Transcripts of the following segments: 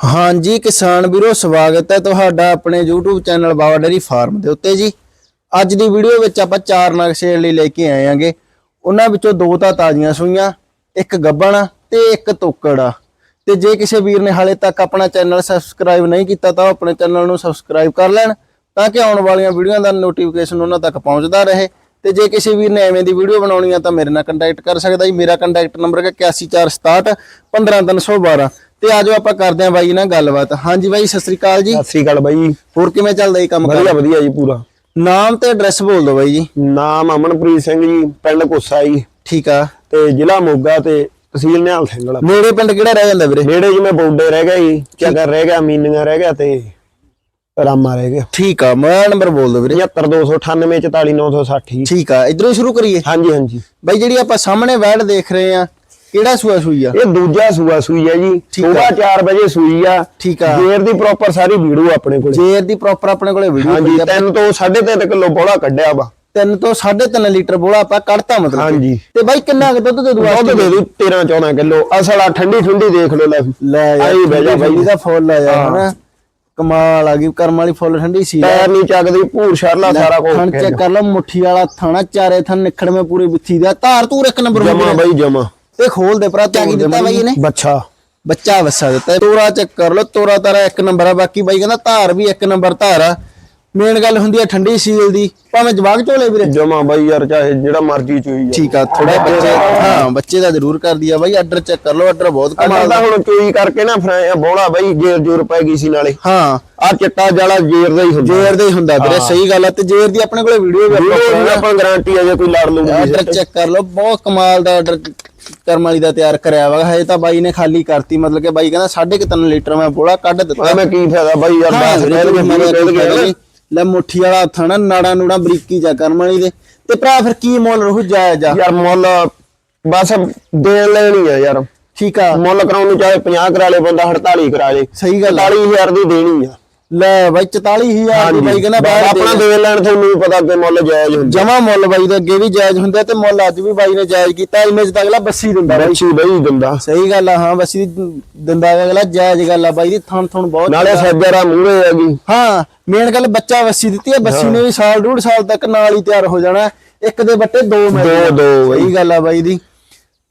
ਹਾਂਜੀ ਕਿਸਾਨ ਵੀਰੋ, ਸਵਾਗਤ ਹੈ ਤੁਹਾਡਾ ਆਪਣੇ YouTube channel Bawa dairy farm ਦੇ ਉੱਤੇ ਜੀ। ਅੱਜ ਦੀ ਵੀਡੀਓ ਵਿੱਚ ਆਪਾਂ ਚਾਰ ਨਗ ਸੇਲ ਲਈ ਲੈ ਕੇ ਆਏ ਆਂਗੇ ਉਹਨਾਂ ਵਿੱਚੋਂ ਦੋ ਤਾਂ ਤਾਜ਼ੀਆਂ ਸੂਈਆਂ, ਇੱਕ ਗੱਬਣ ਆ ਤੇ ਇੱਕ ਤੋਕੜ। ਆ ਤੇ ਜੇ ਕਿਸੇ ਵੀਰ ਨੇ ਹਾਲੇ ਤੱਕ ਆਪਣਾ ਚੈਨਲ ਸਬਸਕ੍ਰਾਈਬ ਨਹੀਂ ਕੀਤਾ ਤਾਂ ਉਹ ਆਪਣੇ ਚੈਨਲ ਨੂੰ ਸਬਸਕ੍ਰਾਈਬ ਕਰ ਲੈਣ ਤਾਂ ਕਿ ਆਉਣ ਵਾਲੀਆਂ ਵੀਡੀਓਆਂ ਦਾ ਨੋਟੀਫਿਕੇਸ਼ਨ ਉਹਨਾਂ ਤੱਕ ਪਹੁੰਚਦਾ ਰਹੇ। ਤੇ ਜੇ ਕਿਸੇ ਵੀਰ ਨੇ ਐਵੇਂ ਦੀ ਵੀਡੀਓ ਬਣਾਉਣੀ ਆ ਤਾਂ ਮੇਰੇ ਨਾਲ ਕੰਟੈਕਟ ਕਰ ਸਕਦਾ ਜੀ। ਮੇਰਾ ਕੰਟੈਕਟ ਨੰਬਰ ਹੈ 8147 15312 ਤੇ ਆਜੋ ਆਪਾਂ ਕਰਦੇ ਆਂ ਬਾਈ ਨਾਲ ਗੱਲਬਾਤ। ਹਾਂਜੀ ਬਾਈ ਸਤਿ ਸ੍ਰੀ ਅਕਾਲ ਜੀ। ਸਤਿ ਸ੍ਰੀ ਅਕਾਲ ਬਾਈ। ਹੋਰ ਕਿਵੇਂ ਚੱਲਦਾ ਜੀ ਕੰਮ ਵਧੀਆ ਵਧੀਆ ਜੀ ਪੂਰਾ। ਨਾਮ ਤੇ ਐਡਰੈਸ ਬੋਲ ਦਿਓ ਬਾਈ ਜੀ। ਨਾਮ ਅਮਨਪ੍ਰੀਤ ਸਿੰਘ ਜੀ ਪਿੰਡ ਕੋਸਾ ਜੀ। ਠੀਕ ਆ। ਤੇ ਜ਼ਿਲ੍ਹਾ ਮੋਗਾ ਤੇ ਤਹਿਸੀਲ ਨਿਹਾਲ ਸਿੰਘ ਵਾਲਾ। ਨੇੜੇ ਪਿੰਡ ਕਿਹੜਾ ਰਹਿ ਜਾਂਦਾ ਵੀਰੇ? ਨੇੜੇ ਜਿਵੇਂ ਬੌਡੇ ਰਹਿ ਗਿਆ ਜੀ ਚੱਕਰ ਰਹਿ ਗਿਆ ਮੀਨੀਆਂ ਰਹਿ ਗਿਆ ਤੇ ਰਾਮਾ ਰਹਿ ਗਿਆ। ਠੀਕ ਆ ਮੈਂ ਨੰਬਰ ਬੋਲ ਦਿਓ ਵੀਰੇ। 70298 44960 ਜੀ। ਠੀਕ ਆ ਇਧਰੋਂ ਸ਼ੁਰੂ ਕਰੀਏ। ਹਾਂਜੀ ਹਾਂਜੀ। ਬਾਈ ਜਿਹੜੀ ਆਪਾਂ ਸਾਹਮਣੇ ਵੈੜ ਦੇਖ ਰਹੇ ਆ ਕਿਹੜਾ ਸੂਆ ਸੂਈ ਆ? ਇਹ ਦੂਜਾ ਸੂਆ ਸੂਈ ਹੈ ਜੀ। ਆ। ਸਵੇਰ 4 ਵਜੇ ਸੂਈ ਆ। ਠੀਕ ਆ। ਜੇਰ ਦੀ ਪ੍ਰੋਪਰ ਸਾਰੀ ਵੀਡੀਓ ਆਪਣੇ ਕੋਲ। ਜੇਰ ਦੀ ਪ੍ਰੋਪਰ ਆਪਣੇ ਕੋਲੇ ਵੀਡੀਓ ਹਾਂਜੀ ਪਈ ਆ। ਤਿੰਨ ਤੋਂ 3.5 ਕਿਲੋ ਬੋਲਾ ਕੱਢਿਆ ਵਾ। ਤਿੰਨ ਤੋਂ 3.5 ਲੀਟਰ ਬੋਲਾ ਆਪਾਂ ਕੱਢਤਾ ਮਤਲਬ। ਹਾਂਜੀ। ਤੇ ਬਾਈ ਕਿੰਨਾ ਕੁ ਦੁੱਧ ਦੇ ਦੂ ਦੁੱਧ ਦੇ ਦੂ 13 14 ਕਿਲੋ। ਅਸਲ ਆ ਠੰਡੀ ਠੰਡੀ ਦੇਖ ਲਓ ਲੈ। ਲੈ ਆਈ ਬਹਿ ਜਾ ਬਾਈ। ਦਾ ਫੁੱਲ ਆ ਯਾਰ ਹਨਾ? ਕਮਾਲ ਆ ਗਈ ਕਰਮ ਵਾਲੀ ਫੁੱਲ ਠੰਡੀ ਸੀ। ਪੈਰ ਨਹੀਂ ਚੱਕਦੀ ਭੂਰ ਸ਼ਰਲਾ ਸਾਰਾ ਥਣ ਕੁਝ ਚੈੱਕ ਕਰ ਲਓ ਮੁੱਠੀ ਵਾਲਾ ਥਾਣਾ ਚਾਰੇ ਥਣ ਨਿਖੜਵੇਂ ਪੂਰੀ ਬਿੱਥੀ ਦਾ ਧਾਰ ਧੂਰ ਇੱਕ ਨੰਬਰ ਜਮਾ ਬਾਈ ਜਮਾ। ਤੇ ਖੋਲ ਦੇ ਭਰਾ ਤੇ ਕੀ ਦਿੱਤਾ ਬਾਈ ਇਹਨੇ। ਬੱਚਾ। ਬੱਚਾ ਵਸਾ ਦਿੱਤਾ। ਤੋਰਾ ਚੈੱਕ ਕਰ ਲਓ ਤੋਰਾ ਤਾਰਾ ਇੱਕ ਨੰਬਰ ਆ ਬਾਕੀ ਬਾਈ ਕਹਿੰਦਾ ਧਾਰ ਵੀ ਇੱਕ ਨੰਬਰ ਧਾਰ ਆ। ਮੇਨ ਗੱਲ ਹੁੰਦੀ ਆ ਠੰਡੀ ਸੀਲ ਦੀ। ਭਾਵੇਂ ਜਵਾਗ ਝੋਲੇ ਵੀਰੇ। ਜਮਾ ਬਾਈ ਯਾਰ ਚਾਹੇ ਜਿਹੜਾ ਮਰਜ਼ੀ ਚੋਈ ਜਾ ਠੀਕ ਆ ਥੋੜਾ ਬੱਚੇ ਹਾਂ ਬੱਚੇ ਦਾ ਜ਼ਰੂਰ ਕਰਦੀ ਆ ਬਾਈ ਆਰਡਰ ਚੈੱਕ ਕਰ ਲਓ ਆਰਡਰ ਬਹੁਤ ਕਮਾਲ ਦਾ ਹੁਣ ਚੋਈ ਕਰਕੇ ਨਾ ਫਰਾਇਆ ਬੋਲਾ ਬਾਈ ਜੇਰ ਜੂਰ ਪੈ ਗਈ ਸੀ ਨਾਲੇ। ਹਾਂ। ਆ ਚਿੱਟਾ ਜਾਲਾ ਜੇਰ ਦਾ ਹੀ ਹੁੰਦਾ। ਜੇਰ ਦੇ ਹੀ ਹੁੰਦਾ ਵੀਰੇ ਸਹੀ ਗੱਲ ਆ ਤੇ ਜੇਰ ਦੀ ਆਪਣੇ ਕੋਲੇ ਵੀਡੀਓ ਵੀ ਆਪਾਂ ਗਾਰੰਟੀ ਆ ਜੇ ਕੋਈ ਲੜ ਲੂਗੀ ਆਰਡਰ ਚੈੱਕ ਕਰ ਲਓ ਬਹੁਤ ਕਮਾਲ ਦਾ ਆਰਡਰ ਕਰਮ ਵਾਲੀ ਦਾ ਤਿਆਰ ਕਰਿਆ ਵਾ। ਹਜੇ ਤਾਂ ਬਾਈ ਨੇ ਖਾਲੀ ਕਰਤੀ ਮਤਲਬ ਕਿ ਬਾਈ ਕਹਿੰਦਾ 3.5 ਲੀਟਰ ਮੈਂ ਬੋਲਾ ਕੱਢ ਦਿੱਤਾ। ਮੈਂ ਕੀ ਫਾਇਦਾ ਬਾਈ ਯਾਰ ਹਾਂ, ਦੱਸ ਵੀਰੇ, ਕਹਿ ਕੋਈ ਮਰਿਆ ਦੇ ਨਹੀਂ। ਲੈ ਮੁੱਠੀ ਵਾਲਾ ਹੱਥ ਆ ਨਾ ਨਾੜਾ ਨੂੜਾ ਬਰੀਕੀ ਜਾ ਕਰਮ ਵਾਲੀ ਦੇ। ਤੇ ਭਰਾ ਫਿਰ ਕੀ ਮੁੱਲ ਰਹੂ ਜਾਇਜ਼ ਆ ਯਾਰ ਮੁੱਲ ਬਸ ਦੇਣ ਲੈਣੀ ਆ ਯਾਰ। ਠੀਕ ਆ। ਮੁੱਲ ਕਰਾਉਣ ਨੂੰ ਚਾਹੇ 50 ਕਰਾ ਲੇ ਬੰਦਾ 48 ਕਰਾ ਲੇ। ਸਹੀ ਗੱਲ ਆ। 40000 ਦੀ ਦੇਣੀ ਆ। ਲੈ ਬਾਈ 44000 ਦੀ ਬਾਈ ਕਹਿੰਦਾ ਬਾਹਰ ਆਪਣਾ ਦੇ। ਲੈਣ ਤੁਹਾਨੂੰ ਵੀ ਪਤਾ ਕਿ ਮੁੱਲ ਜਾਇਜ਼ ਹੁੰਦਾ। ਜਮਾ ਮੁੱਲ ਬਾਈ ਦੇ ਅੱਗੇ ਵੀ ਜਾਇਜ਼ ਹੁੰਦਾ ਤੇ ਮੁੱਲ ਅੱਜ ਵੀ ਬਾਈ ਨੇ ਜਾਇਜ਼ ਕੀਤਾ ਇਮੇਜ ਤਾਂ ਅਗਲਾ ਬੱਸੀ ਦਿੰਦਾ ਬਾਈ। ਬੱਚੀ ਬਈ ਦਿੰਦਾ। ਸਹੀ ਗੱਲ ਆ ਹਾਂ ਬੱਸੀ ਦਿੰਦਾ ਅਗਲਾ ਜਾਇਜ਼ ਗੱਲ ਆ ਬਾਈ ਦੀ ਥਣ ਥਣ ਬਹੁਤ ਨਾਲੇ ਸੱਜਰਾ ਮੂਹਰੇ ਹੈਗੀ ਹਾਂ ਮੇਨ ਗੱਲ ਬੱਚਾ ਬੱਸੀ ਦਿੱਤੀ ਹੈ ਬੱਸੀ ਨੇ ਵੀ ਸਾਲ ਡੂਢ ਸਾਲ ਤੱਕ ਨਾਲ ਹੀ ਤਿਆਰ ਹੋ ਜਾਣਾ ਇੱਕ ਦੇ ਬੱਟੇ ਦੋ ਮਿਲ ਦੋ- ਦੋ ਬਾਈ। ਸਹੀ ਗੱਲ ਆ ਬਾਈ ਦੀ।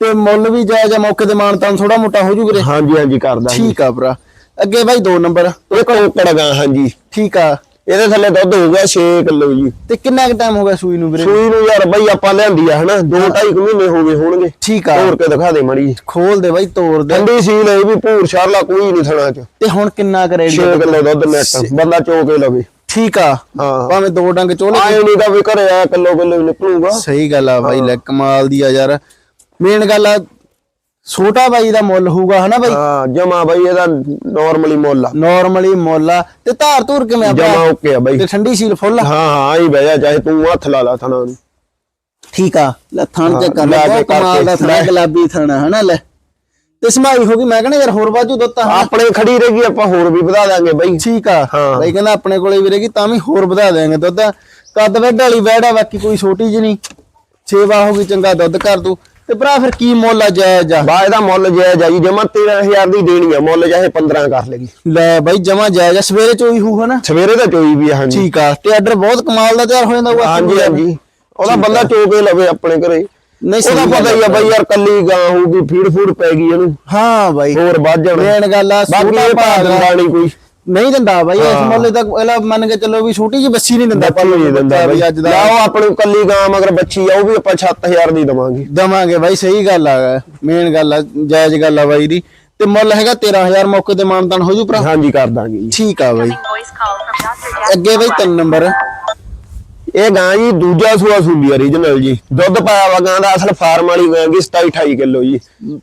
ਤੇ ਮੁੱਲ ਵੀ ਜਾਇਜ਼ ਆ ਮੌਕੇ ਤੇ ਮਾਨ ਤਾਂ ਥੋੜਾ ਮੋਟਾ ਹੋ ਜੂ ਵੀਰੇ। ਹਾਂਜੀ ਹਾਂਜੀ ਕਰਦਾ ਠੀਕ ਆ ਭਰਾ। ਅੱਗੇ ਬਾਈ ਦੋ ਨੰਬਰ। ਇਹ ਕੋਕੜ ਗਾ ਹਾਂਜੀ। ਠੀਕ ਆ। ਇਹਦੇ ਥੱਲੇ ਦੁੱਧ ਹੋ ਗਿਆ 6 ਕਿਲੋ ਜੀ। ਤੇ ਕਿੰਨਾ ਕੁ ਟਾਈਮ ਹੋ ਗਿਆ ਸੂਈ ਨੂੰ ਵੀਰੇ? ਸੂਈ ਨੂੰ ਯਾਰ ਬਈ ਆਪਾਂ ਲਿਆਂਦੀ ਆ ਹਨਾ? 2.5 ਮਹੀਨੇ ਹੋ ਗਏ ਹੋਣਗੇ। ਠੀਕ ਆ। ਤੋੜ ਕੇ ਦਿਖਾ ਦੇ ਮੜੀ ਖੋਲ ਦੇ ਬਾਈ ਤੋੜ ਦੇ। ਠੰਡੀ ਸੀਲ ਇਹ ਵੀ ਭੂਰ ਸ਼ਰਲਾ ਕੋਈ ਨਹੀਂ ਥਣਾ ਚ। ਤੇ ਹੁਣ ਕਿੰਨਾ ਕੁ ਰੇਡੀ 6 ਕਿਲੋ ਦੁੱਧ ਨੈਟ ਬੰਦਾ ਚੋ ਕੇ ਲਵੇ। ਠੀਕ ਆ। ਹਾਂ। ਭਾਵੇਂ ਦੋ ਡੰਗ ਚੋਲੇ ਆਏ ਨਹੀਂ ਤਾਂ ਵੀ ਘਰੇ ਆ ਕਿਲੋ ਕਿਲੋ ਨਿਕਲੂਗਾ। ਸਹੀ ਗੱਲ ਆ ਬਾਈ ਲੈ ਕਮਾਲ ਦੀ ਆ ਯਾਰ। ਮੇਨ ਗੱਲ ਆ ਛੋਟਾ ਬਾਈ ਦਾ ਮੁੱਲ ਹੋਊਗਾ ਹਨਾ ਬਾਈ? ਹਾਂ ਜਮਾ ਬਈ ਇਹਦਾ ਨਾਰਮਲੀ ਮੁੱਲ ਆ। ਨਾਰਮਲੀ ਮੁੱਲ ਆ। ਤੇ ਧਾਰ ਧੂਰ ਕਿਵੇਂ ਆ ਜਮਾ? ਓਕੇ ਆ ਬਈ। ਤੇ ਠੰਡੀ ਸੀਲ ਫੁੱਲ ਆ? ਹਾਂ ਹਾਂ ਆਈ ਬਹਿ ਜਾ ਚਾਹੇ ਤੂੰ ਹੱਥ ਲਾ ਲਾ ਥਣਾ ਨੂੰ। ਠੀਕ ਆ ਲੈ ਥਣ ਚ ਕਰ ਲੈ ਕਮਾਲ ਦਾ ਥਣਾ ਗੁਲਾਬੀ ਥਣਾ ਹਨਾ ਲੈ। ਤੇ ਸਮਾਈ ਹੋ ਗਈ ਮੈਂ ਕਹਿੰਦਾ ਯਾਰ ਹੋਰ ਬਾਜੂ ਦੁੱਤ ਆ ਆਪਣੇ ਖੜੀ ਰਹੇਗੀ ਆਪਾਂ ਹੋਰ ਵੀ ਵਧਾ ਦਾਂਗੇ ਬਈ। ਠੀਕ ਆ। ਹਾਂ। ਬਾਈ ਕਹਿੰਦਾ ਆਪਣੇ ਕੋਲੇ ਵੀ ਰਹੇਗੀ ਤਾਂ ਵੀ ਹੋਰ ਵਧਾ ਦੇਵਾਂਗੇ ਦੁੱਧ। ਕੱਦ ਵੱਡ ਵਾਲੀ ਵੈੜ ਆ ਬਾਕੀ ਕੋਈ ਛੋਟੀ ਜਿਹੀ ਨਹੀਂ। ਸੇਵਾ ਹੋ ਗਈ ਚੰਗਾ ਦੁੱਧ ਕਰ ਦੂ ਤੇ ਭਰਾ ਫਿਰ ਕੀ ਮੁੱਲ ਆ ਜਾਇਜ਼ ਆ? ਬਾ ਇਹਦਾ ਮੁੱਲ ਜਾਇਜ਼ ਆ ਜੀ ਜਮਾ 13000 ਦੀ ਦੇਣੀ ਆ ਮੁੱਲ ਚਾਹੇ 15 ਕਰ ਲੇਗੀ ਲੈ ਬਾਈ ਜਮਾ ਜਾਇਜ਼ ਆ। ਸਵੇਰੇ ਚੋਈ ਹੂ ਹਨਾ ਸਵੇਰੇ ਤਾਂ ਚੋਈ ਵੀ ਆ ਹਾਂਜੀ। ਠੀਕ ਆ ਤੇ ਆਰਡਰ ਬਹੁਤ ਕਮਾਲ ਦਾ ਤਿਆਰ ਹੋ ਜਾਂਦਾ ਹੋਊਗਾ ਹਾਂਜੀ ਹਾਂਜੀ। ਉਹਦਾ ਬੰਦਾ ਚੋ ਕੇ ਲਵੇ ਆਪਣੇ ਘਰੇ। ਨਹੀਂ ਉਹਦਾ ਸਹੀ ਪਤਾ ਹੀ ਆ ਬਈ ਯਾਰ ਕੱਲੀ ਗਾਂ ਹੋਊਗੀ ਫੀਡ ਫੂਡ ਪੈ ਗਈ ਇਹਨੂੰ। ਹਾਂ ਬਾਈ ਹੋਰ ਵੱਧ ਜਾਣਾ। ਮੇਨ ਗੱਲ ਆ ਬਾਕੀ ਛੋਟਾ ਇਹ ਭਾਗ ਨਹੀਂ ਕੋਈ। ਨਹੀਂ ਦਿੰਦਾ ਬਾਈ ਇਸ ਮੁੱਲੇ ਤੱਕ ਇਹਲਾ ਮੰਨ ਕੇ ਚੱਲੋ ਵੀ ਛੋਟੀ ਜਿਹੀ ਬੱਸੀ ਨਹੀਂ ਦਿੰਦਾ ਬੱਚੀ ਨਹੀਂ ਦਿੰਦਾ ਬਈ। ਅੱਜ ਦਾ। ਲਾਓ ਆਪਣੇ ਕੱਲੀ ਗਾਂ ਮਗਰ ਬੱਚੀ ਆ ਉਹ ਵੀ ਆਪਾਂ 7000 ਦੀ ਦਵਾਂਗੇ। ਦਵਾਂਗੇ ਬਾਈ ਸਹੀ ਗੱਲ ਆ ਮੇਨ ਗੱਲ ਆ ਜਾਇਜ਼ ਗੱਲ ਆ ਬਾਈ ਦੀ। ਤੇ ਮੁੱਲ ਹੈਗਾ 13000 ਮੌਕੇ ਤੇ ਮਾਨਤਾਨ ਹੋ ਜੂ ਭਰਾ? ਹਾਂਜੀ ਕਰ ਦਾਂਗੇ ਜੀ। ਠੀਕ ਆ ਬਾਈ. ਅੱਗੇ ਬਾਈ ਤਿੰਨ ਨੰਬਰ। ਇਹ ਗਾਂ ਜੀ ਦੂਜਾ ਸੂਆ ਸੂੰਦੀ ਓਰੀਜਨਲ ਜੀ। ਦੁੱਧ ਪਾਇਆ ਵਾ ਗਾਂ ਦਾ ਅਸਲ ਫਾਰਮ ਵਾਲੀ ਗਾਂ ਦੀ 27 28 ਕਿਲੋ ਜੀ।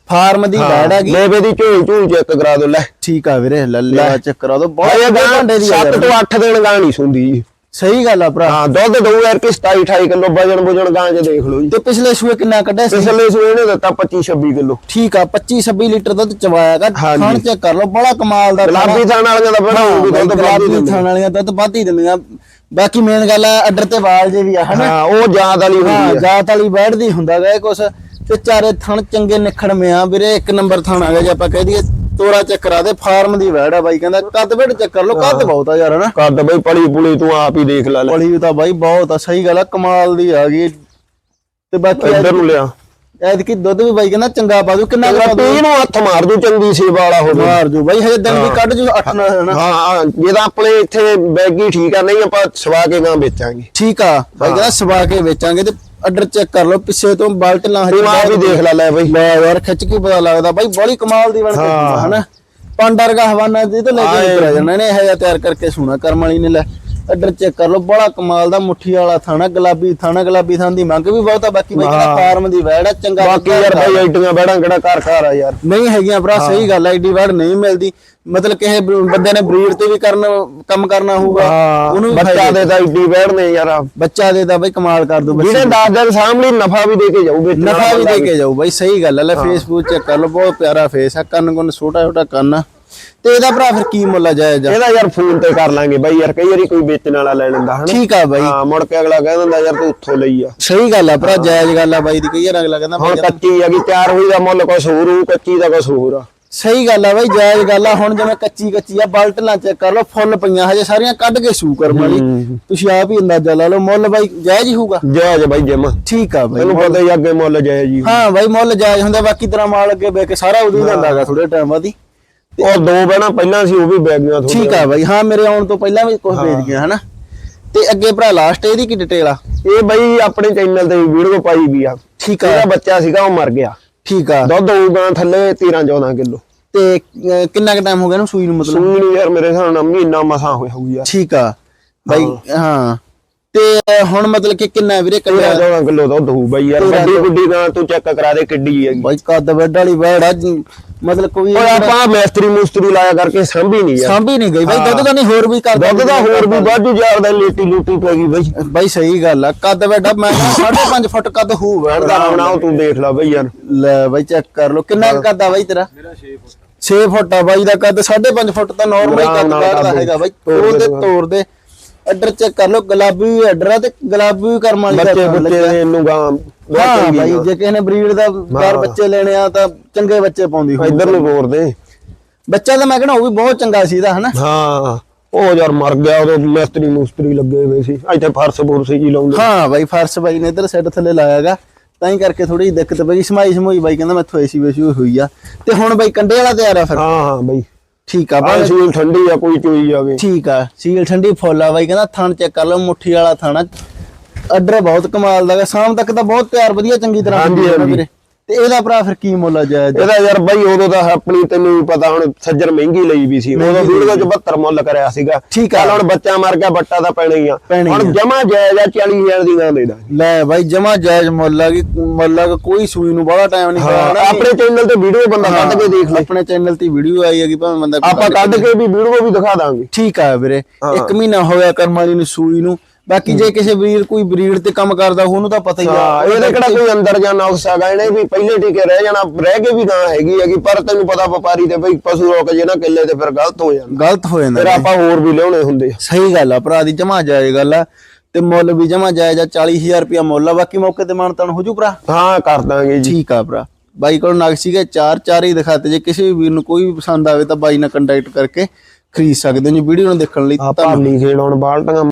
ਫਾਰਮ ਦੀ ਬੈੜ ਹੈਗੀ ਬੇਬੇ ਦੀ ਝੂਲ ਝੂਲ ਚੈੱਕ ਕਰਾ ਦੋ ਲੈ। ਠੀਕ ਆ ਵੀਰੇ ਲੱਲੇ ਦਾ ਚੱਕ ਕਰਾ ਦੋ। ਬਹੁਤ ਭਾਂਡੇ ਦੀ ਆ 7 ਯਾਰ। ਤੋਂ 8 ਦਿਨ ਗਾਂ ਨਹੀਂ ਸੁੰਦੀ ਜੀ। ਸਹੀ ਗੱਲ ਆ ਭਰਾ। ਹਾਂ ਦੁੱਧ ਦਊ ਯਾਰ ਕਿ 27 28 ਕਿਲੋ ਵਜਣ ਬੁਜਣ ਗਾਂ ਚ ਦੇਖ ਲਓ ਜੀ। ਤੇ ਪਿਛਲੇ ਸੂਏ ਕਿੰਨਾ ਕੱਢਿਆ ਸੀ? ਪਿਛਲੇ ਸੂਏ ਨੇ ਦਿੱਤਾ 25 26 ਕਿਲੋ। ਠੀਕ ਆ 25 26 ਲੀਟਰ ਦੁੱਧ ਚਵਾਇਆਗਾ। ਖਾਣ ਚੈੱਕ ਕਰ ਲਓ ਬੜਾ ਕਮਾਲ ਦਾ ਗੁਲਾਬੀ ਥਾਣ ਵਾਲੀਆਂ ਦਾ ਬੜਾ ਦੁੱਧ ਦਿੰਦੇ ਥਾਣ ਵਾਲੀਆਂ ਦੁੱਧ ਵੱਧ ਹੀ ਦਿੰਦੀਆਂ ਬਾਕੀ ਮੇਨ ਗੱਲ ਆ ਅੱਡਰ ਤੇ ਵਾਲ ਜੇ ਵੀ ਆ ਹਨਾ? ਹਾਂ ਉਹ ਜਾਤ ਵਾਲੀ ਹਾਂ ਹੁੰਦੀ ਆ। ਜਾਤ ਵਾਲੀ ਬੈਠਦੀ ਹੁੰਦਾ ਗਾ ਇਹ ਕੁਛ। ਤੇ ਚਾਰੇ ਥਣ ਚੰਗੇ ਨਿਖੜਵੇਂ ਆ ਵੀਰੇ ਇੱਕ ਨੰਬਰ ਥਣ ਆ ਗਿਆ ਜੇ ਆਪਾਂ ਕਹਿ ਦਈਏ ਤੋਰਾ ਚੱਕਰਾ ਦੇ ਫਾਰਮ ਦੀ ਵੈੜ ਆ ਬਾਈ ਕਹਿੰਦਾ ਕੱਦ ਵੇੜ ਚੱਕਰ ਲੋ ਕੱਦ ਬਹੁਤ ਆ ਯਾਰ ਹਨਾ? ਕੱਦ ਬਈ ਪਲੀ ਪੁਲੀ ਤੂੰ ਆਪ ਹੀ ਦੇਖ ਲੈ ਲੈ। ਪਲੀ ਤਾਂ ਬਾਈ ਬਹੁਤ ਆ ਸਹੀ ਗੱਲ ਆ ਕਮਾਲ ਦੀ ਆ ਗਈ। ਤੇ ਬਾਕੀ ਇੱਧਰ ਨੂੰ ਲਿਆ। ਐਤਕੀ ਦੁੱਧ ਵੀ ਬਾਈ ਕਹਿੰਦਾ ਚੰਗਾ ਪਾ ਦੂ ਕਿੰਨਾ ਕੁ ਪਾ ਦੂ? ਪੀ ਨੂੰ ਹੱਥ ਮਾਰ ਦੂ ਚੰਗੀ ਸੇਵਾ ਵਾਲਾ ਹੋਵੇ। ਮਾਰ ਜੂ ਬਾਈ ਹਜੇ ਦਿਨ ਵੀ ਕੱਢ ਜੂ 8 ਨਾ ਹਨਾ? ਹਾਂ ਜੇ ਤਾਂ ਆਪਣੇ ਇੱਥੇ ਬੈਗੀ ਠੀਕ ਆ ਨਹੀਂ ਆਪਾਂ ਸਵਾ ਕੇ ਗਾਂ ਵੇਚਾਂਗੇ। ਠੀਕ ਆ ਬਾਈ ਕਹਿੰਦਾ ਸਵਾ ਕੇ ਵੇਚਾਂਗੇ ਤੇ ਆਰਡਰ ਚੈੱਕ ਕਰ ਲਓ ਪਿੱਛੇ ਤੋਂ ਬਾਲਟ ਲਾਂ ਤੂੰ ਆਪ ਹੀ ਦੇਖ ਲੈ ਲੈ ਬਈ। ਲੈ ਯਾਰ ਖਿੱਚ ਕੇ ਪਤਾ ਲੱਗਦਾ ਬਾਈ ਬੜੀ ਕਮਾਲ ਦੀ ਬਣ ਕੇ ਹਾਂ। ਹਨਾ? ਪਾਂਡਰ ਦਾ ਹਵਾਨਾ ਜੀ ਤੋਂ ਲੈ ਕੇ। ਨਿਕਲ ਜਾਣਾ ਇਹਨੇ ਇਹ ਤਿਆਰ ਕਰਕੇ ਸੋਨਾ ਕਰਮ ਵਾਲੀ ਨੇ ਲੈ। ਆਰਡਰ ਚੈੱਕ ਕਰ ਲਓ। ਬੜਾ ਕਮਾਲ ਦਾ ਮੁੱਠੀ ਵਾਲਾ ਥਾਣਾ ਗੁਲਾਬੀ ਥਾਣਾ ਗੁਲਾਬੀ ਥਾਂ ਦੀ ਮੰਗ ਵੀ ਬਹੁਤ ਆ। ਬਾਕੀ ਬਾਈ ਹਾਂ। ਫਾਰਮ ਦੀ ਵੈੜ ਆ ਚੰਗਾ ਬਾਕੀ ਯਾਰ ਬਈ ਐਡੀਆਂ ਬੈੜਾਂ ਕਿਹੜਾ ਘਰ ਘਰ ਆ ਯਾਰ। ਨਹੀਂ ਹੈਗੀਆਂ ਭਰਾ ਸਹੀ ਗੱਲ ਆ ਏਡੀ ਵੈੜ ਨਹੀਂ ਮਿਲਦੀ। ਮਤਲਬ ਕਿਸੇ ਬੰਦੇ ਨੇ ਬਰੀਡ ਤੇ ਵੀ ਕਰਨ ਕੰਮ ਕਰਨਾ ਹੋਊਗਾ। ਉਹਨੂੰ ਬੱਚਾ। ਦੇ ਤਾਂ ਐਡੀ ਬੈੜ ਨੇ ਯਾਰ। ਬੱਚਾ ਦੇ ਦਾ ਬਾਈ ਕਮਾਲ ਕਰ ਦੋ ਬੱਚੇ ਜਿਹੜੇ 10 ਦਿਨ ਸਾਹਮਣੇ ਨਫਾ ਵੀ ਦੇ ਕੇ ਜਾਊ ਵੇਚਣ ਨਫਾ ਵੀ ਦੇ ਕੇ। ਜਾਊ ਬਾਈ ਸਹੀ ਗੱਲ ਹੈ ਲੈ ਫੇਸਬੁੱਕ ਚੈੱਕ ਕਰ ਲਓ ਬਹੁਤ ਪਿਆਰਾ ਫੇਸ ਆ। ਕੰਨ ਕੁੰਨ ਛੋਟਾ ਛੋਟਾ ਕੰਨ ਆ। ਤੇ ਇਹਦਾ ਭਰਾ ਫਿਰ ਕੀ ਮੁੱਲ ਆ ਜਾਇਜ਼? ਆ? ਇਹਦਾ ਯਾਰ ਫੋਨ ਤੇ ਕਰ ਲਾਂਗੇ ਬਾਈ ਯਾਰ ਕਈ ਵਾਰੀ ਕੋਈ ਵੇਚਣ ਵਾਲਾ ਲੈ ਲੈਂਦਾ ਹਨਾ? ਠੀਕ ਆ ਬਾਈ। ਹਾਂ ਮੁੜ ਕੇ ਅਗਲਾ ਕਹਿ ਦਿੰਦਾ ਯਾਰ ਤੂੰ ਉੱਥੋਂ ਲਈ ਆ। ਸਹੀ ਗੱਲ ਆ ਭਰਾ ਜਾਇਜ਼ ਗੱਲ ਆ ਬਾਈ ਦੀ ਕਈ ਵਾਰ ਅਗਲਾ ਕਹਿੰਦਾ ਹੁਣ ਬਾਈ ਕੱਚੀ ਹੈਗੀ ਤਿਆਰ ਹੋਈ ਦਾ ਮੁੱਲ ਕੁਛ ਹੋਰ ਹੋਊ ਕੱਚੀ ਦਾ ਕੁਛ ਹੋਰ ਆ। ਸਹੀ ਗੱਲ ਆ ਬਾਈ ਜਾਇਜ਼ ਗੱਲ ਆ ਹੁਣ ਜਿਵੇਂ ਕੱਚੀ ਕੱਚੀ ਆ ਬਲਟ ਲਾਂ ਚੈੱਕ ਕਰ ਲਓ ਫੁੱਲ ਪਈਆਂ ਹਜੇ ਸਾਰੀਆਂ ਕੱਢ ਕੇ ਸੂ ਕਰਮ ਵਾਲੀ ਤੁਸੀਂ ਆਪ ਹੀ ਅੰਦਾਜ਼ਾ ਲਾ ਲਓ ਮੁੱਲ ਬਾਈ ਜਾਇਜ਼ ਹੀ ਹੋਊਗਾ? ਜਾਇਜ਼ ਬਾਈ ਜਿਮ। ਠੀਕ ਆ ਬਾਈ ਤੈਨੂੰ ਪਤਾ ਹੀ ਆ ਅੱਗੇ ਮੁੱਲ ਜਾਇਜ਼ ਜੀ ਹਾਂ ਬਾਈ ਮੁੱਲ ਜਾਇਜ਼ ਹੁੰਦਾ ਬਾਕੀ ਤਰ੍ਹਾਂ ਮਾਲ ਅੱਗੇ ਵੇ ਕੇ ਸਾਰਾ ਉਦੋਂ ਹੀ ਜਾਂਦਾਗਾ ਥੋੜੇ ਟਾਈਮ ਬਾਅਦ ਹੀ। ਉਹ ਦੋ ਬਹਿਣਾ ਪਹਿਲਾਂ ਸੀ ਉਹ ਵੀ ਬੈਗ ਗਿਆ ਥੋੜਾ ਠੀਕ ਆ ਬਾਈ ਹਾਂ ਮੇਰੇ ਆਉਣ ਤੋਂ ਪਹਿਲਾਂ ਵੀ ਕੁਝ ਵੇਚ ਗਿਆ ਹਨਾ? ਤੇ ਅੱਗੇ ਭਰਾ ਲਾਸਟ ਇਹਦੀ ਕੀ ਡਿਟੇਲ ਆ? ਇਹ ਬਾਈ ਆਪਣੇ ਚੈਨਲ ਤੇ ਵੀਡੀਓ ਪਾਈ ਵੀ ਆ। ਠੀਕ ਆ। ਇਹਦਾ ਬੱਚਾ ਸੀਗਾ ਉਹ ਮਰ ਗਿਆ। ਠੀਕ ਆ। ਦੁੱਧ ਹੋਊਗਾ ਥੱਲੇ 13 14 ਕਿਲੋ। ਤੇ ਕਿੰਨਾ ਕੁ ਟਾਈਮ ਹੋ ਗਿਆ ਇਹਨੂੰ ਸੂਈ ਨੂੰ ਮਤਲਬ? ਸੂਈ ਨੂੰ ਯਾਰ ਮੇਰੇ ਹਿਸਾਬ ਨਾਲ ਮਹੀਨਾ ਮਸਾਂ ਹੋਇਆ ਹੋਊ ਯਾਰ। ਠੀਕ ਆ। ਬਾਈ ਹਾਂ। ਤੇ ਹੁਣ ਮਤਲਬ ਕਿ ਕਿੰਨਾ ਵੀਰੇ 13 ਕੱਲਿਆ 14 ਕਿਲੋ ਦੁੱਧ ਹੋਊ ਬਾਈ ਯਾਰ। ਵੱਡੀ ਗੁੱਡੀ ਗਾਂ ਤੂੰ ਚੈੱਕ ਕਰਾ ਦੇ ਕਿੱਡੀ ਹੈਗੀ। ਬਾਈ ਕੱਦ ਵੱਡ ਵਾਲੀ ਵੈੜ ਆ। ਮਤਲਬ ਕੋਈ ਓਏ ਆਪਾਂ ਮੈਸਤਰੀ ਮੁਸਤਰੀ ਲਾਇਆ ਕਰਕੇ ਸੰਭੀ ਨਹੀਂ ਯਾਰ। ਸਾਂਭੀ ਨਹੀਂ ਗਈ ਬਾਈ ਦੁੱਧ ਤਾਂ ਨਹੀਂ ਹੋਰ ਵੀ ਕਰ ਦੁੱਧ ਦਾ ਹੋਰ ਵੀ ਵਾਧੂ ਯਾਰ ਦਾ ਲੇਟੀ ਲੂਟੀ ਪੈ ਗਈ ਬਾਈ। ਬਾਈ ਸਹੀ ਗੱਲ ਆ। ਕੱਦ ਵੱਡਾ ਮੈਂ 5.5 ਫੁੱਟ ਕੱਦ ਹੂ ਵੈੜ ਦਾ ਤੂੰ ਦੇਖ ਲੈ ਬਾਈ ਯਾਰ। ਲੈ ਬਾਈ ਚੈੱਕ ਕਰ ਲੋ ਕਿੰਨਾ ਕੁ ਕੱਦ ਆ ਬਾਈ ਤੇਰਾ? ਮੇਰਾ 6 ਫੁੱਟ। 6 ਫੁੱਟ ਆ ਬਾਈ ਦਾ ਕੱਦ। 5.5 ਫੁੱਟ ਤਾਂ ਨਾਰਮਲ ਕੱਦ ਕੱਦ। ਹੈਗਾ ਬਾਈ। ਤੋੜ ਦੇ ਤੋੜ ਦੇ। ਅੱਡਰ ਚੈੱਕ ਕਰ ਲੋ ਗੁਲਾਬੀ ਵੀ ਆ ਤੇ ਗੁਲਾਬੀ ਵੀ ਕਰਮ ਵਾਲੀ ਦਾ ਬੱਚੇ ਬੱਚੇ ਲੱਗਿਆ। ਇਹਨੂੰ ਗਾਂ ਹਾਂ ਬਾਈ ਜੇ ਕਿਸੇ ਨੇ ਬਰੀਡ ਦਾ ਚਾਰ ਬੱਚੇ ਲੈਣੇ ਆ ਤਾਂ ਚੰਗੇ ਬੱਚੇ ਪਾਉਂਦੀ ਹੋਊ ਇੱਧਰ ਨੂੰ ਤੋਰ ਦੇ। ਬੱਚਾ ਤਾਂ ਮੈਂ ਕਹਿੰਦਾ ਉਹ ਵੀ ਬਹੁਤ ਚੰਗਾ ਸੀ ਦਾ ਹਨਾ? ਹਾਂ। ਉਹ ਯਾਰ ਮਰ ਗਿਆ ਉਦੋਂ ਮੈਸਤਰੀ ਮੁਸਤਰੀ ਲੱਗੇ ਹੋਏ ਸੀ। ਇੱਥੇ ਫਰਸ਼ ਫੁਰਸ਼ ਜੀ ਲਾਉਂਦੇ। ਹਾਂ ਬਾਈ ਫਰਸ਼ ਬਾਈ ਨੇ ਇੱਧਰ ਸੈੱਟ ਥੱਲੇ ਲਾਇਆਗਾ ਤਾਂ ਹੀ ਕਰਕੇ ਥੋੜੀ ਜਿਹੀ ਦਿੱਕਤ ਪਈ। ਸਮਾਈ ਸਮੋਈ ਬਾਈ ਕਹਿੰਦਾ ਮੈਥੋਂ ਏਸੀ ਵੇਸੀ ਹੋਈ ਆ। ਤੇ ਹੁਣ ਬਾਈ ਕੰਡੇ ਵਾਲਾ ਤਿਆਰ ਆ ਫਿਰ। ਹਾਂ ਹਾਂ ਬਾਈ। ਠੀਕ ਆ ਬਾਈ ਸੂਲ ਠੰਡੀ ਆ ਕੋਈ ਚੋਈ ਜਾਵੇ। ਠੀਕ ਆ ਸੀਲ ਠੰਡੀ ਫੁੱਲ ਆ ਬਾਈ ਕਹਿੰਦਾ ਥਣ ਚੈੱਕ ਕਰ ਲਓ ਮੁੱਠੀ ਵਾਲਾ ਥਾਣਾ। ਅੱਡਰ ਬਹੁਤ ਕਮਾਲ ਦਾ ਗਾ ਸ਼ਾਮ ਤੱਕ ਤਾਂ ਬਹੁਤ ਤਿਆਰ ਵਧੀਆ ਚੰਗੀ ਤਰ੍ਹਾਂ ਹਾਂਜੀ। ਵੀਰੇ। ਤੇ ਇਹਦਾ ਭਰਾ ਫਿਰ ਕੀ ਮੁੱਲ ਆ ਜਾਇਜ਼? ਇਹਦਾ ਯਾਰ ਬਾਈ ਉਦੋਂ ਤਾਂ ਆਪਣੀ ਤੈਨੂੰ ਪਤਾ ਹੁਣ ਸੱਜਰ ਮਹਿੰਗੀ ਲਈ ਵੀ ਸੀ। ਉਦੋਂ ਵੀਡੀਓ ਚ 72 ਮੁੱਲ ਕਰਿਆ ਸੀਗਾ। ਠੀਕ ਆ। ਹੁਣ ਬੱਚਾ ਮਰ ਗਿਆ ਬੱਟਾ ਤਾਂ ਪੈਣਾ ਹੀ ਆ। ਹੁਣ। ਜਮਾ ਜਾਇਜ਼ ਆ 40000 ਦੀ ਗਾਂ ਦੇ ਦਾ ਲੈ ਬਾਈ ਜਮਾ ਜਾਇਜ਼ ਮੁੱਲ ਆ ਕਿ ਮੁੱਲ ਆ ਕੋਈ ਸੂਈ ਨੂੰ ਬੜਾ ਟਾਈਮ ਨਹੀਂ ਹਾਂ ਆਪਣੇ ਚੈਨਲ ਤੇ ਵੀਡੀਓ ਬੰਦਾ ਕੱਢ ਕੇ ਦੇਖ ਲੈ। ਆਪਣੇ ਚੈਨਲ ਤੇ ਵੀਡੀਓ ਆਈ ਹੈਗੀ ਭਾਵੇਂ ਬੰਦਾ ਆਪਾਂ ਕੱਢ ਕੇ ਵੀ ਵੀਡੀਓ ਵੀ ਦਿਖਾ ਦਾਂਗੇ। ਠੀਕ ਆ ਵੀਰੇ ਇੱਕ ਮਹੀਨਾ ਹੋਇਆ ਕਰਮਾਂ ਦੀ ਨੂੰ ਸੂਈ ਨੂੰ ਬਾਕੀ ਜੇ ਕਿਸੇ ਵੀਰ ਕੋਈ ਬਰੀਡ ਤੇ ਕੰਮ ਕਰਦਾ ਉਹਨੂੰ ਤਾਂ ਪਤਾ ਹੀ ਆ। ਇਹਦੇ ਕਿਹੜਾ ਕੋਈ ਅੰਦਰ ਜਾਂ ਨੌਕਸ ਹੈਗਾ ਇਹਨੇ ਵੀ ਪਹਿਲੇ ਟੀਕੇ ਰਹਿ ਜਾਣਾ ਰਹਿ ਕੇ ਵੀ ਗਾਂ ਹੈਗੀ ਹੈਗੀ ਪਰ ਤੈਨੂੰ ਪਤਾ ਵਪਾਰੀ ਤੇ ਬਈ ਪਸ਼ੂ ਰੋਕ ਜੇ ਨਾ ਕਿੱਲੇ ਤੇ ਫਿਰ ਗਲਤ ਹੋ ਜਾਂਦਾ। ਗਲਤ ਹੋ ਜਾਂਦਾ ਫਿਰ ਆਪਾਂ ਹੋਰ ਵੀ ਲਿਆਉਣੇ ਹੁੰਦੇ ਆ। ਸਹੀ ਗੱਲ ਆ ਭਰਾ ਦੀ ਜਮਾ ਜਾਇਜ਼ ਗੱਲ ਆ। ਤੇ ਮੁੱਲ ਵੀ ਜਮਾ ਜਾਇਜ਼ ਆ 40000 ਰੁਪਇਆ ਮੁੱਲ ਆ ਬਾਕੀ ਮੌਕੇ ਤੇ ਮਾਨਤਾਨ ਹੋ ਜੂ ਭਰਾ? ਹਾਂ ਕਰ ਦਾਂਗੇ ਜੀ। ਠੀਕ ਆ ਭਰਾ। ਬਾਈ ਕੋਲ ਨਗ ਸੀਗੇ ਚਾਰ ਚਾਰ ਹੀ ਦਿਖਾਤੇ ਜੇ ਕਿਸੇ ਵੀ ਵੀਰ ਨੂੰ ਕੋਈ ਵੀ ਪਸੰਦ ਆਵੇ ਤਾਂ ਬਾਈ ਨਾਲ ਕੰਟੈਕਟ ਕਰਕੇ ਖਰੀਦ ਸਕਦੇ ਹੋ ਜੀ ਵੀਡੀਓ ਨੂੰ ਦੇਖਣ ਲਈ ਬਾਲਟੀਆਂ